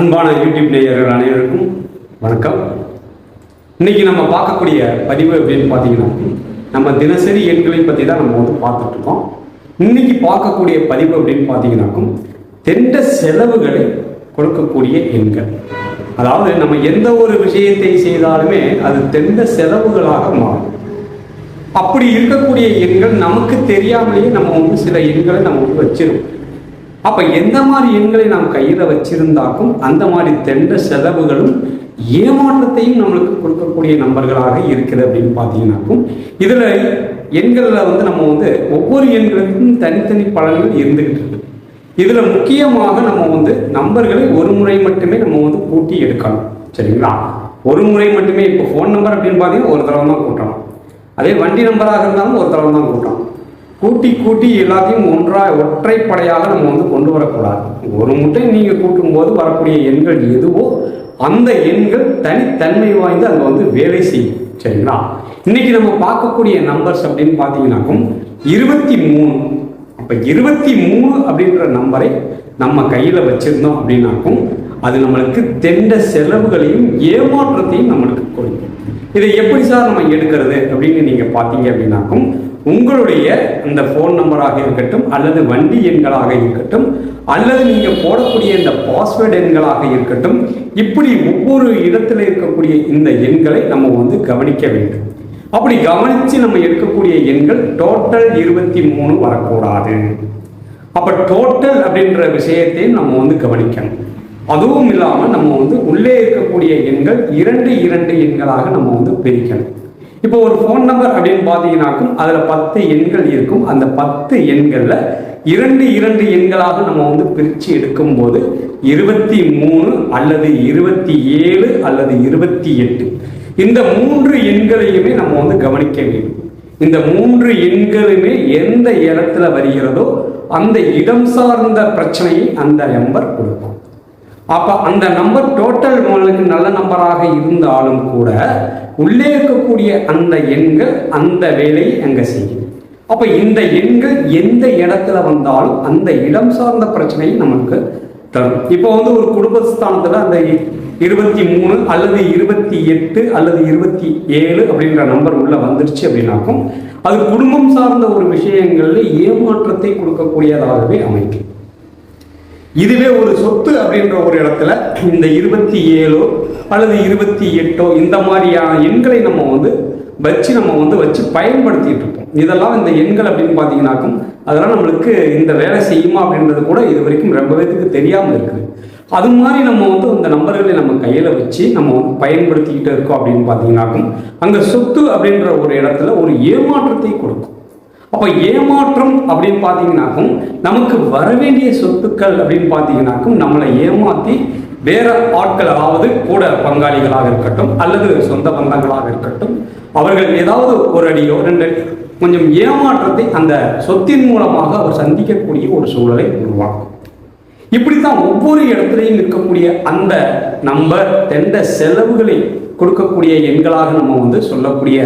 அன்பான யூடியூப் நேயர்கள் அனைவருக்கும் வணக்கம். இன்னைக்கு நம்ம பார்க்கக்கூடிய பதிவு அப்படின்னு பார்த்தீங்கன்னா நம்ம தினசரி எண்களை பற்றி தான் நம்ம வந்து பார்த்துட்டு இருக்கோம். இன்னைக்கு பார்க்கக்கூடிய பதிவு அப்படின்னு பார்த்தீங்கன்னாக்கும் தெண்ட செலவுகளை கொடுக்கக்கூடிய எண்கள். அதாவது நம்ம எந்த ஒரு விஷயத்தை செய்தாலுமே அது தெண்ட செலவுகளாக மாறும். அப்படி இருக்கக்கூடிய எண்கள் நமக்கு தெரியாமலேயே நம்ம வந்து சில எண்களை நம்ம வந்து வச்சிருக்கோம் அப்ப எந்த மாதிரி எண்களை நாம் கையில வச்சிருந்தாக்கும் அந்த மாதிரி தெண்ட செலவுகளும் ஏமாற்றத்தையும் நம்மளுக்கு கொடுக்கக்கூடிய நம்பர்களாக இருக்குது அப்படின்னு பார்த்தீங்கன்னாக்கும் இதுல எண்களில் வந்து நம்ம வந்து ஒவ்வொரு எண்களுக்கும் தனித்தனி பலன்கள் இருந்துகிட்டு இருக்கு. இதுல முக்கியமாக நம்ம வந்து நம்பர்களை ஒரு முறை மட்டுமே நம்ம வந்து கூட்டி எடுக்கணும். சரிங்களா? ஒரு முறை மட்டுமே இப்போ ஃபோன் நம்பர் அப்படின்னு பார்த்தீங்கன்னா ஒரு தடவை தான் கூட்டணும். அதே வண்டி நம்பராக இருந்தாலும் ஒரு தடவை தான் கூட்டணும். கூட்டி கூட்டி எல்லாத்தையும் ஒன்றா ஒற்றைப்படையாக நம்ம வந்து கொண்டு வரக்கூடாது. ஒரு முட்டை நீங்கள் கூட்டும்போது வரக்கூடிய எண்கள் எதுவோ அந்த எண்கள் தனித்தன்மை வாய்ந்து அது வந்து வேலை செய்யும். சரிங்களா? இன்னைக்கு நம்ம பார்க்கக்கூடிய நம்பர்ஸ் அப்படின்னு பார்த்தீங்கன்னாக்கும் இருபத்தி மூணு அப்போ இருபத்தி மூணு அப்படின்ற நம்பரை நம்ம கையில் வச்சிருந்தோம் அப்படின்னாக்கும் அது நம்மளுக்கு தெண்ட செலவுகளையும் ஏமாற்றத்தையும் நம்மளுக்கு கொடுக்கும். இதை எப்படி சார் நம்ம எடுக்கிறது அப்படின்னு நீங்கள் பார்த்தீங்க அப்படின்னாக்கும் உங்களுடைய இந்த ஃபோன் நம்பராக இருக்கட்டும் அல்லது வண்டி எண்களாக இருக்கட்டும் அல்லது நீங்கள் போடக்கூடிய இந்த பாஸ்வேர்டு எண்களாக இருக்கட்டும் இப்படி ஒவ்வொரு இடத்துல இருக்கக்கூடிய இந்த எண்களை நம்ம வந்து கவனிக்க வேண்டும். அப்படி கவனித்து நம்ம எடுக்கக்கூடிய எண்கள் டோட்டல் இருபத்தி மூணு வரக்கூடாது. அப்போ டோட்டல் அப்படின்ற விஷயத்தையும் நம்ம வந்து கவனிக்கணும். அதுவும் இல்லாமல் நம்ம வந்து உள்ளே இருக்கக்கூடிய எண்கள் இரண்டு இரண்டு எண்களாக நம்ம வந்து பிரிக்கணும். இப்போ ஒரு ஃபோன் நம்பர் அப்படின்னு பார்த்தீங்கன்னாக்கும் அதில் பத்து எண்கள் இருக்கும். அந்த பத்து எண்களில் இரண்டு இரண்டு எண்களாக நம்ம வந்து பிரித்து எடுக்கும்போது இருபத்தி மூணு அல்லது இருபத்தி ஏழு அல்லது இருபத்தி எட்டு. இந்த மூன்று எண்களையுமே நம்ம வந்து கவனிக்க வேண்டும். இந்த மூன்று எண்களுமே எந்த இடத்துல வருகிறதோ அந்த இடம் சார்ந்த பிரச்சனையை அந்த நம்பர் கொடுக்கும். அப்போ அந்த நம்பர் டோட்டல் உங்களுக்கு நல்ல நம்பராக இருந்தாலும் கூட உள்ளே இருக்கக்கூடிய அந்த எண்கள் அந்த வேலையை அங்கே செய்யும். அப்போ இந்த எண்கள் எந்த இடத்துல வந்தாலும் அந்த இடம் சார்ந்த பிரச்சனையை நமக்கு தரும். இப்போ வந்து ஒரு குடும்பஸ்தானத்தில் அந்த இருபத்தி மூணு அல்லது இருபத்தி எட்டு அல்லது இருபத்தி ஏழு அப்படின்ற நம்பர் உள்ள வந்துருச்சு அப்படின்னாக்கும் அது குடும்பம் சார்ந்த ஒரு விஷயங்களில் ஏமாற்றத்தை கொடுக்கக்கூடியதாகவே அமைக்கும். இதுவே ஒரு சொத்து அப்படின்ற ஒரு இடத்துல இந்த இருபத்தி ஏழோ அல்லது இருபத்தி எட்டோ இந்த மாதிரியான எண்களை நம்ம வந்து வச்சு நம்ம வந்து வச்சு பயன்படுத்திட்டு இருப்போம் இதெல்லாம் இந்த எண்கள் அப்படின்னு பார்த்தீங்கன்னாக்கும் அதெல்லாம் நம்மளுக்கு இந்த வேலை செய்யுமா அப்படின்றது கூட இது வரைக்கும் ரொம்ப பேருக்கு தெரியாமல் இருக்குது. அது மாதிரி நம்ம வந்து இந்த நம்பர்களை நம்ம கையில் வச்சு நம்ம வந்து பயன்படுத்திக்கிட்டு இருக்கோம் அப்படின்னு பார்த்தீங்கன்னாக்கும் அங்கே சொத்து அப்படின்ற ஒரு இடத்துல ஒரு ஏமாற்றத்தை கொடுக்கும். அப்போ ஏமாற்றம் அப்படின்னு பார்த்தீங்கன்னாக்கும் நமக்கு வர வேண்டிய சொத்துக்கள் அப்படின்னு பார்த்தீங்கன்னாக்கும் நம்மளை ஏமாற்றி வேற ஆட்கள் அதாவது கூட பங்காளிகளாக இருக்கட்டும் அல்லது சொந்த பந்தங்களாக இருக்கட்டும் அவர்கள் ஏதாவது ஒரு அடியோ ரெண்டு கொஞ்சம் ஏமாற்றத்தை அந்த சொத்தின் மூலமாக அவர் சந்திக்கக்கூடிய ஒரு சூழலை உருவாக்கும். இப்படித்தான் ஒவ்வொரு இடத்துலையும் இருக்கக்கூடிய அந்த நம்பர் தெண்ட செலவுகளை கொடுக்கக்கூடிய எண்களாக நம்ம வந்து சொல்லக்கூடிய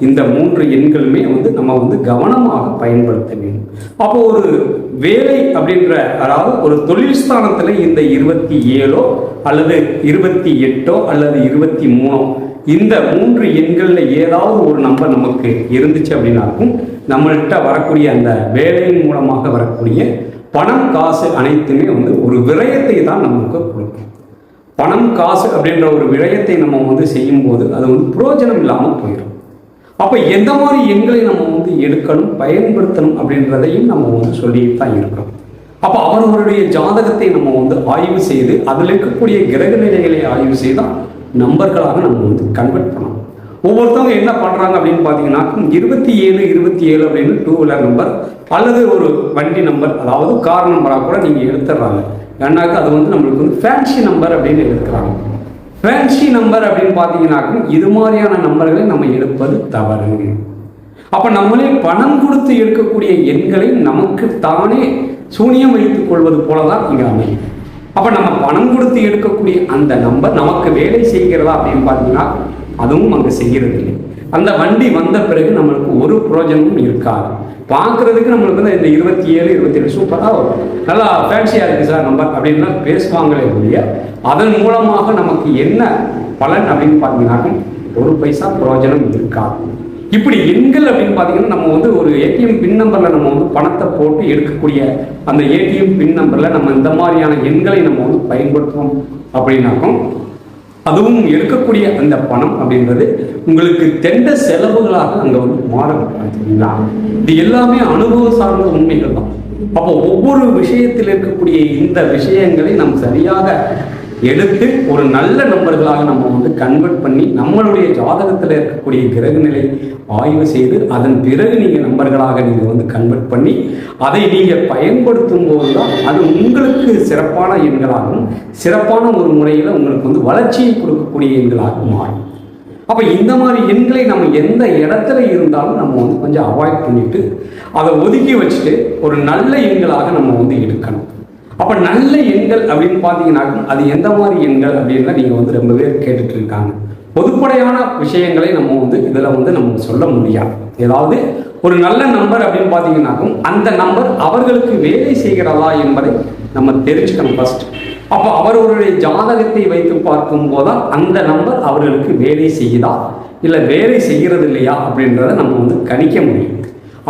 இந்த மூன்று எண்களுமே வந்து நம்ம வந்து கவனமாக பயன்படுத்த வேண்டும். அப்போ ஒரு வேலை அப்படின்ற அதாவது ஒரு தொழில் ஸ்தானத்தில் இந்த இருபத்தி ஏழோ அல்லது இருபத்தி எட்டோ அல்லது இருபத்தி மூணோ இந்த மூன்று எண்களில் ஏதாவது ஒரு நம்பர் நமக்கு இருந்துச்சு அப்படின்னாக்கும் நம்மள்கிட்ட வரக்கூடிய அந்த வேலையின் மூலமாக வரக்கூடிய பணம் காசு அனைத்துமே வந்து ஒரு விரயத்தை தான் நமக்கு கொடுக்கும். பணம் காசு அப்படின்ற ஒரு விரயத்தை நம்ம வந்து செய்யும்போது அது வந்து புரோஜனம் இல்லாமல் போயிடும் அப்போ எந்த மாதிரி எண்களை நம்ம வந்து எடுக்கணும் பயன்படுத்தணும் அப்படின்றதையும் நம்ம வந்து சொல்லிட்டு தான் இருக்கிறோம். அப்போ அவர்களுடைய ஜாதகத்தை நம்ம வந்து ஆய்வு செய்து அதில் இருக்கக்கூடிய கிரக நிலைகளை ஆய்வு செய்தால் நம்பர்களாக நம்ம வந்து கன்வெர்ட் பண்ணோம் ஒவ்வொருத்தவங்க என்ன பண்ணுறாங்க அப்படின்னு பார்த்தீங்கன்னா இருபத்தி ஏழு இருபத்தி ஏழு அப்படின்னு டூ வீலர் நம்பர் அல்லது ஒரு வண்டி நம்பர் அதாவது கார் நம்பராக கூட நீங்கள் எடுத்துடுறாங்க. ஏன்னாக்கா அது வந்து நம்மளுக்கு வந்து ஃபேன்சி நம்பர் அப்படின்னு எடுக்கிறாங்க. ஃபேன்சி நம்பர் அப்படின்னு பார்த்தீங்கன்னாக்கும் இது மாதிரியான நம்பர்களை நம்ம எடுப்பது தவறு. அப்போ நம்மளே பணம் கொடுத்து எடுக்கக்கூடிய எண்களை நமக்கு தானே சூனியம் வைத்துக் கொள்வது போல தான் இங்கே அமையும். அப்போ நம்ம பணம் கொடுத்து எடுக்கக்கூடிய அந்த நம்பர் நமக்கு வேலை செய்கிறதா அப்படின்னு பார்த்தீங்கன்னா அதுவும் அங்கே செய்கிறது இல்லை அந்த வண்டி வந்த பிறகு நம்மளுக்கு ஒரு புரோஜனமும் இருக்காது. பார்க்குறதுக்கு நம்மளுக்கு வந்து இந்த இருபத்தி ஏழு இருபத்தி ஏழு சூப்பராக வரும். நல்லா ஃபேன்சியாக இருக்குது சார் நம்பர் அப்படின்லாம் பேசுவாங்களே ஒழிய அதன் மூலமாக நமக்கு என்ன பலன் அப்படின்னு பார்த்தீங்கன்னாக்க ஒரு பைசா பிரயோஜனம் இருக்காது இப்படி எண்கள் அப்படின்னு பார்த்தீங்கன்னா நம்ம வந்து ஒரு ஏடிஎம் பின் நம்பரில் நம்ம வந்து பணத்தை போட்டு எடுக்கக்கூடிய அந்த ஏடிஎம் பின் நம்பரில் நம்ம இந்த மாதிரியான எண்களை நம்ம வந்து பயன்படுத்துவோம் அப்படின்னாக்கும் அதுவும் எடுக்கக்கூடிய அந்த பணம் அப்படின்றது உங்களுக்கு தெண்ட செலவுகளாக அங்கே வந்து மாறக்கூடாது இது எல்லாமே அனுபவ சார்ந்த உண்மைகள் தான். அப்போ ஒவ்வொரு விஷயத்தில் இருக்கக்கூடிய இந்த விஷயங்களை நாம் சரியாக எடுத்து ஒரு நல்ல நம்பர்களாக நம்ம வந்து கன்வெர்ட் பண்ணி நம்மளுடைய ஜாதகத்தில் இருக்கக்கூடிய கிரக நிலை ஆய்வு செய்து அதன் பிறகு நீங்கள் நம்பர்களாக நீங்கள் வந்து கன்வெர்ட் பண்ணி அதை நீங்கள் பயன்படுத்தும் போது தான் அது உங்களுக்கு சிறப்பான எண்களாகவும் சிறப்பான ஒரு முறையில் உங்களுக்கு வந்து வளர்ச்சியை கொடுக்கக்கூடிய எண்களாக மாறும். அப்போ இந்த மாதிரி எண்களை நம்ம எந்த இடத்துல இருந்தாலும் நம்ம வந்து கொஞ்சம் அவாய்ட் பண்ணிட்டு அதை ஒதுக்கி வச்சுட்டு ஒரு நல்ல எண்களாக நம்ம வந்து எடுக்கணும். அப்போ நல்ல எண்கள் அப்படின்னு பார்த்தீங்கன்னாக்கும் அது எந்த மாதிரி எண்கள் அப்படின்லாம் நீங்கள் வந்து ரொம்ப பேர் கேட்டுட்டு இருக்காங்க. பொதுப்படையான விஷயங்களை நம்ம வந்து இதில் வந்து நம்ம சொல்ல முடியாது. ஏதாவது ஒரு நல்ல நம்பர் அப்படின்னு பார்த்தீங்கன்னாக்கும் அந்த நம்பர் அவர்களுக்கு வேலை செய்கிறதா என்பதை நம்ம தெரிஞ்சுக்கணும் ஃபர்ஸ்ட் அப்போ அவர்களுடைய ஜாதகத்தை வைத்து பார்க்கும் போதான் அந்த நம்பர் அவர்களுக்கு வேலை செய்யுதா? இல்லை வேலை செய்கிறது இல்லையா அப்படின்றத நம்ம வந்து கணிக்க முடியும்.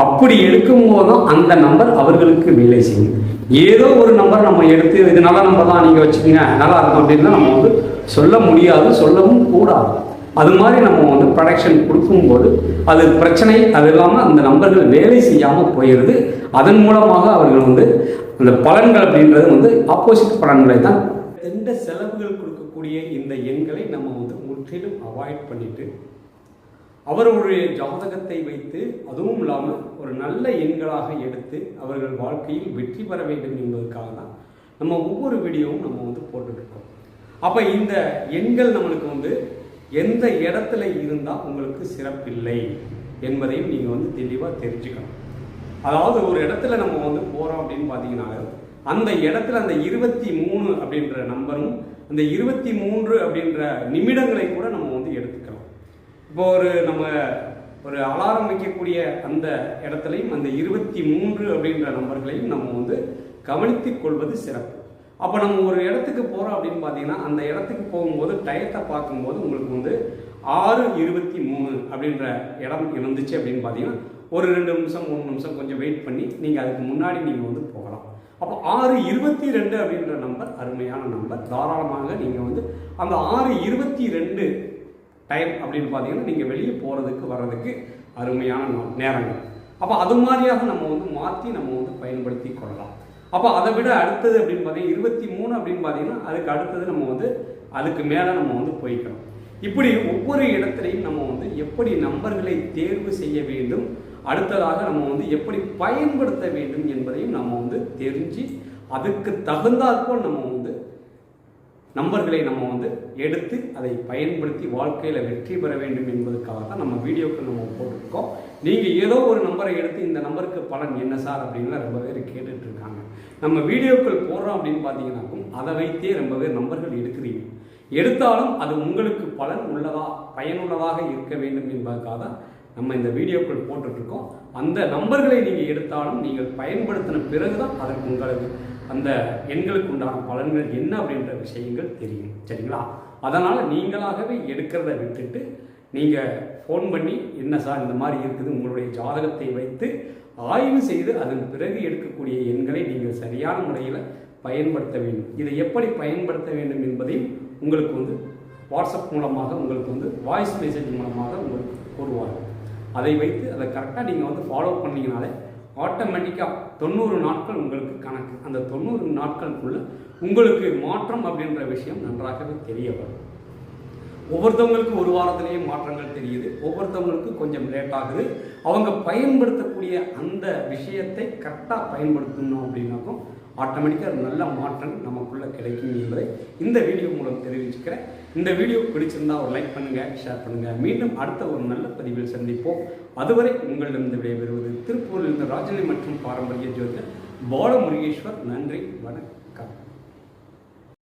அப்படி எடுக்கும் போதும் அந்த நம்பர் அவர்களுக்கு வேலை செய்யும். ஏதோ ஒரு நம்பர் நம்ம எடுத்து இது நல்ல நம்பர் தான் நீங்கள் வச்சுக்கோங்க நல்லா இருக்கும் அப்படின்னு நம்ம வந்து சொல்ல முடியாது சொல்லவும் கூடாது. அது மாதிரி நம்ம வந்து ப்ரொடக்ஷன் கொடுக்கும்போது அது பிரச்சனை அது இல்லாமல் அந்த நம்பர்கள் வேலை செய்யாமல் போயிடுது. அதன் மூலமாக அவர்கள் வந்து அந்த பலன்கள் அப்படின்றது வந்து ஆப்போசிட் பலன்களை தான் எந்த செலவுகள் கொடுக்கக்கூடிய இந்த எண்களை நம்ம வந்து முற்றிலும் அவாய்ட் பண்ணிட்டு அவர்களுடைய ஜாதகத்தை வைத்து அதுவும் இல்லாமல் ஒரு நல்ல எண்களாக எடுத்து அவர்கள் வாழ்க்கையில் வெற்றி பெற வேண்டும் என்பதற்காக தான் நம்ம ஒவ்வொரு வீடியோவும் நம்ம வந்து போட்டுட்ருக்கோம். அப்போ இந்த எண்கள் நம்மளுக்கு வந்து எந்த இடத்துல இருந்தால் உங்களுக்கு சிறப்பில்லை என்பதையும் நீங்கள் வந்து தெளிவாக தெரிஞ்சுக்கணும். அதாவது ஒரு இடத்துல நம்ம வந்து போகிறோம் அப்படின்னு பார்த்தீங்கன்னா அந்த இடத்துல அந்த இருபத்தி மூணு அப்படின்ற நம்பரும் அந்த இருபத்தி மூன்று அப்படின்ற நிமிடங்களை கூட நம்ம வந்து எடுத்துக்கலாம். இப்போ ஒரு நம்ம ஒரு அலாரம் வைக்கக்கூடிய அந்த இடத்துலையும் அந்த இருபத்தி மூன்று அப்படின்ற நம்பர்களையும் நம்ம வந்து கவனித்து கொள்வது சிறப்பு. அப்போ நம்ம ஒரு இடத்துக்கு போகிறோம் அப்படின்னு பார்த்தீங்கன்னா அந்த இடத்துக்கு போகும்போது டயத்தை பார்க்கும்போது உங்களுக்கு வந்து ஆறு இருபத்தி மூணு அப்படின்ற இடம் இருந்துச்சு அப்படின்னு பார்த்தீங்கன்னா ஒரு ரெண்டு நிமிஷம் மூணு நிமிஷம் கொஞ்சம் வெயிட் பண்ணி நீங்கள் அதுக்கு முன்னாடி நீங்கள் வந்து போகலாம். அப்போ ஆறு இருபத்தி ரெண்டு அப்படின்ற நம்பர் அருமையான நம்பர். தாராளமாக நீங்கள் வந்து அந்த ஆறு இருபத்தி ரெண்டு டைம் அப்படின்னு பார்த்தீங்கன்னா நீங்கள் வெளியே போகிறதுக்கு வர்றதுக்கு அருமையான நேரங்கள். அப்போ அது மாதிரியாக நம்ம வந்து மாற்றி நம்ம வந்து பயன்படுத்தி கொள்ளலாம். அப்போ அதை விட அடுத்தது அப்படின்னு பார்த்தீங்கன்னா இருபத்தி மூணு அப்படின்னு பார்த்தீங்கன்னா அதுக்கு அடுத்தது நம்ம வந்து அதுக்கு மேலே நம்ம வந்து போய்க்கிறோம் இப்படி ஒவ்வொரு இடத்துலையும் நம்ம வந்து எப்படி நம்பர்களை தேர்வு செய்ய வேண்டும் அடுத்ததாக நம்ம வந்து எப்படி பயன்படுத்த வேண்டும் என்பதையும் நம்ம வந்து தெரிஞ்சு அதுக்கு தகுந்தாற்போல் நம்ம வந்து நம்பர்களை நம்ம வந்து எடுத்து அதை பயன்படுத்தி வாழ்க்கையில் வெற்றி பெற வேண்டும் என்பதற்காக தான் நம்ம வீடியோக்கு நம்ம போட்டிருக்கோம். நீங்கள் ஏதோ ஒரு நம்பரை எடுத்து இந்த நம்பருக்கு பலன் என்ன சார் அப்படின்னு ரொம்ப பேர் கேட்டுட்டு இருக்காங்க. நம்ம வீடியோக்கள் போடுறோம் அப்படின்னு பார்த்தீங்கன்னாக்கும் அதை வைத்தே ரொம்ப பேர் நம்பர்கள் எடுக்கிறீங்க. எடுத்தாலும் அது உங்களுக்கு பலன் உள்ளதா பயனுள்ளதாக இருக்க வேண்டும் என்பதற்காக தான் நம்ம இந்த வீடியோக்கள் போட்டுட்ருக்கோம் அந்த நம்பர்களை நீங்கள் எடுத்தாலும் நீங்கள் பயன்படுத்தின பிறகு தான் அதற்கு உங்களுக்கு அந்த எண்களுக்கு உண்டான பலன்கள் என்ன அப்படின்ற விஷயங்கள் தெரியும். சரிங்களா? அதனால் நீங்களாகவே எடுக்கிறத விட்டுட்டு நீங்கள் ஃபோன் பண்ணி என்ன சார் இந்த மாதிரி இருக்குது? உங்களுடைய ஜாதகத்தை வைத்து ஆய்வு செய்து அதன் பிறகு எடுக்கக்கூடிய எண்களை நீங்கள் சரியான முறையில் பயன்படுத்த வேண்டும். இதை எப்படி பயன்படுத்த வேண்டும் என்பதையும் உங்களுக்கு வந்து வாட்ஸ்அப் மூலமாக உங்களுக்கு வந்து வாய்ஸ் மெசேஜ் மூலமாக உங்களுக்கு கூறுவார்கள். அதை வைத்து அதை கரெக்டாக நீங்கள் வந்து ஃபாலோ பண்ணிங்கனாலே ஆட்டோமேட்டிக்காக தொண்ணூறு நாட்கள் உங்களுக்கு கணக்கு. அந்த தொண்ணூறு நாட்களுக்குள்ள உங்களுக்கு மாற்றம் அப்படின்ற விஷயம் நன்றாகவே தெரிய வரும். ஒவ்வொருத்தவங்களுக்கு ஒரு வாரத்திலேயே மாற்றங்கள் தெரியுது. ஒவ்வொருத்தவங்களுக்கு கொஞ்சம் லேட் ஆகுது. அவங்க பயன்படுத்தக்கூடிய அந்த விஷயத்தை கரெக்டாக பயன்படுத்தணும் அப்படின்னாக்கும் ஆட்டோமேட்டிக்காக நல்ல மாற்றம் நமக்குள்ளே கிடைக்கும் என்பதை இந்த வீடியோ மூலம் தெரிவிச்சுக்கிறேன். இந்த வீடியோ பிடிச்சிருந்தா ஒரு லைக் பண்ணுங்கள் ஷேர் பண்ணுங்கள் மீண்டும் அடுத்த ஒரு நல்ல பதிவில் சந்திப்போம். அதுவரை உங்களிடமிருந்து விடைபெறுவது திருப்பூரில் இருந்து ராஜநிலை மற்றும் பாரம்பரிய ஜோதிடர் பாலமுருகேஸ்வர். நன்றி வணக்கம்.